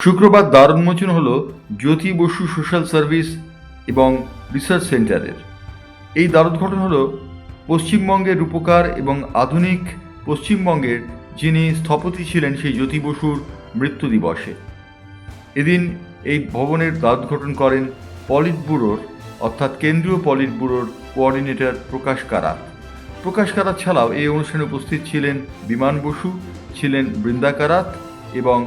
শুক্রবার দ্বার উন্মোচন হল জ্যোতি বসু সোশ্যাল সার্ভিস এবং রিসার্চ সেন্টারের। এই দ্বারোদ্ঘাটন হল পশ্চিমবঙ্গের রূপকার এবং আধুনিক পশ্চিমবঙ্গের যিনি স্থপতি ছিলেন সেই জ্যোতি বসুর মৃত্যু দিবসে। এদিন এই ভবনের দ্বারোদ্ঘাটন করেন পলিট ব্যুরোর, অর্থাৎ কেন্দ্রীয় পলিট ব্যুরোর কোঅর্ডিনেটর প্রকাশ কারাত। প্রকাশ কারাত ছাড়াও এই অনুষ্ঠানে উপস্থিত ছিলেন বিমান বসু, ছিলেন বৃন্দা কারাত এবং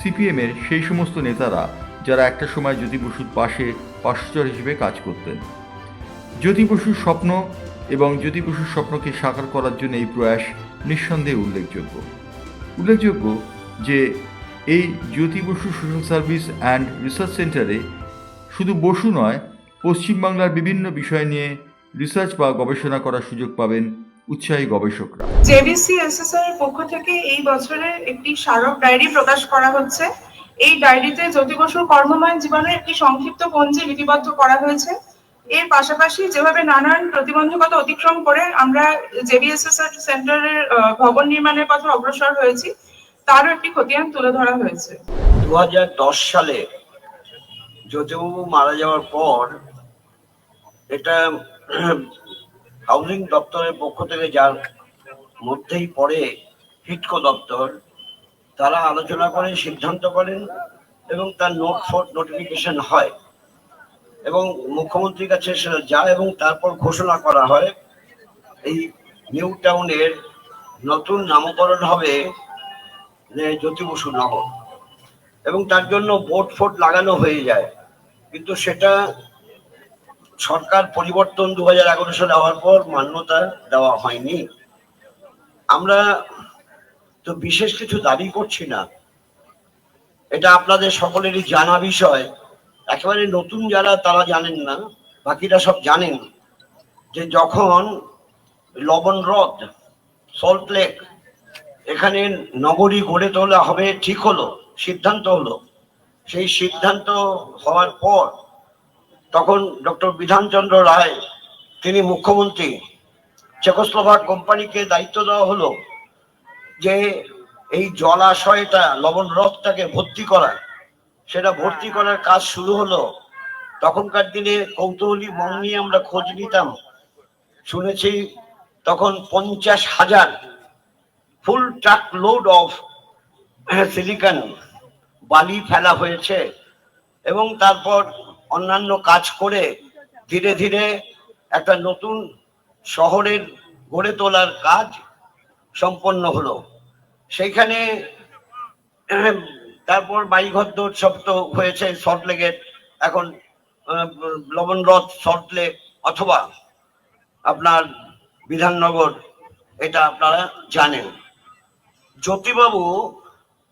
সিপিএমের সেই সমস্ত নেতারা যারা একটা সময় জ্যোতি বসুর পাশে পার্শ্বচর হিসেবে কাজ করতেন। জ্যোতি বসুর স্বপ্ন এবং জ্যোতি বসুর স্বপ্নকে সাকার করার জন্য এই প্রয়াস নিঃসন্দেহে উল্লেখযোগ্য। উল্লেখযোগ্য যে এই Jyoti Basu social service and research সেন্টারে শুধু বসু নয়, পশ্চিমবাংলার বিভিন্ন বিষয় নিয়ে রিসার্চ বা গবেষণা করার সুযোগ পাবেন উৎসাহী গবেষকরা। জেবিসি এসএসআর এর পক্ষ থেকে এই বছরের একটি স্মারক ডায়েরি প্রকাশ করা হচ্ছে। এই ডায়েরিতে জ্যোতি বসুর কর্মময় জীবনের একটি সংক্ষিপ্ত পঞ্জি লিপিবদ্ধ করা হয়েছে। এর পাশাপাশি যেভাবে নানান প্রতিবন্ধকতা অতিক্রম করে আমরা জেবিএসএসআর সেন্টারের আহ, ভবন নির্মাণের পথে অগ্রসর হয়েছি তারও একটি খতিয়ান তুলে ধরা হয়েছে। দু হাজার দশ সালে জ্যোতিবাবু মারা যাওয়ার পর এটা হাউজিং দপ্তরের পক্ষ থেকে যার মধ্যেই পড়ে হিটকো দপ্তর, তারা আলোচনা করে, সিদ্ধান্ত করেন এবং তার নোট ফোট নোটিফিকেশন হয়। এবং মুখ্যমন্ত্রীর কাছে সেটা যায় এবং তারপর ঘোষণা করা হয়, এই নিউ টাউনের নতুন নামকরণ হবে জ্যোতি বসু নগর। এবং তার জন্য বোর্ড ফোর্ট লাগানো হয়ে যায়। কিন্তু সেটা সরকার পরিবর্তন দু হাজার এগারো সালে হওয়ার পর মান্যতা দেওয়া হয়নি। আমরা তো বিশেষ কিছু দাবি করছি না। এটা আপনাদের সকলেরই জানা বিষয়। একেবারে নতুন যারা, তারা জানেন না, বাকিরা সব জানেন যে যখন লবণ হ্রদ, সল্ট লেক, এখানে নগরী গড়ে তোলা হবে, ঠিক হলো, সিদ্ধান্ত হলো। সেই সিদ্ধান্ত হওয়ার পর তখন ডক্টর বিধানচন্দ্র রায়, তিনি মুখ্যমন্ত্রী, চেকোস্লোভাক কোম্পানিকে দায়িত্ব দেওয়া হলো যে এই জলাশয়টা, লবণ রথটাকে ভর্তি করা সেটা ভর্তি করার কাজ শুরু হলো। তখনকার দিনে কৌতূহলী মন নিয়ে আমরা খোঁজ নিতাম। শুনেছি তখন পঞ্চাশ হাজার full truck load of silicon বালি ফেলা হয়েছে এবং তারপর অন্যান্য কাজ করে ধীরে ধীরে একটা নতুন শহরের গড়ে তোলার কাজ সম্পন্ন হলো। সেইখানে তারপর বাড়িঘর সব তো হয়েছে সল্ট লেকের এখন আহ, লবণ হ্রদ সল্ট লেক অথবা আপনার বিধাননগর এটা আপনারা জানেন। জ্যোতিবাবু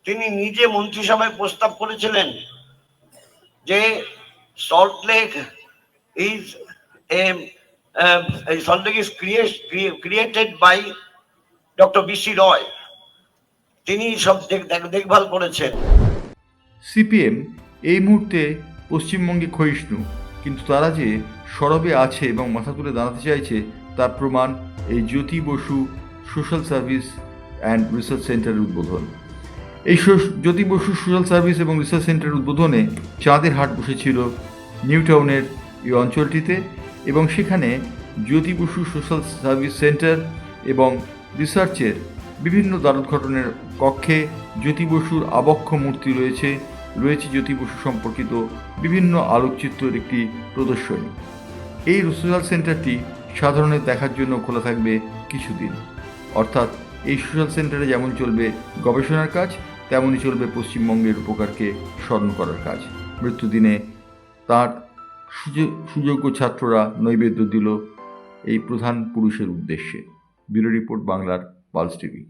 তিনি নিজে মন্ত্রিসভায় প্রস্তাব করেছিলেন যে salt lake is salt lake is created by doctor B C Roy তিনি সব দেখ- দেখ- দেখভাল করেছেন। সিপিএম এই মুহূর্তে পশ্চিমবঙ্গে ক্ষয়িষ্ণু, কিন্তু তারা যে সরবে আছে এবং মাথা তুলে দাঁড়াতে চাইছে, তার প্রমাণ এই Jyoti Basu social service and research সেন্টারের উদ্বোধন। এই জ্যোতি বসু সোশ্যাল সার্ভিস এবং রিসার্চ সেন্টারের উদ্বোধনে চাঁদের হাট বসেছিল নিউ টাউনের এই অঞ্চলটিতে এবং সেখানে Jyoti Basu social service center এবং রিসার্চের বিভিন্ন দ্বারোদ্ঘটনের কক্ষে জ্যোতি বসুর আবক্ষ মূর্তি রয়েছে। রয়েছে জ্যোতি বসু সম্পর্কিত বিভিন্ন আলোকচিত্রের একটি প্রদর্শনী। এই সোশ্যাল সেন্টারটি সাধারণের দেখার জন্য খোলা থাকবে কিছুদিন। অর্থাৎ এই সোশ্যাল সেন্টারে যেমন চলবে গবেষণার কাজ, তেমনই চলবে পশ্চিমবঙ্গের উপকারকে স্মরণ করার কাজ। মৃত্যুদিনে তার সুযোগ, সুযোগ্য ছাত্ররা নৈবেদ্য দিল এই প্রধান পুরুষের উদ্দেশ্যে। বিরো রিপোর্ট বাংলার পালস টিভি।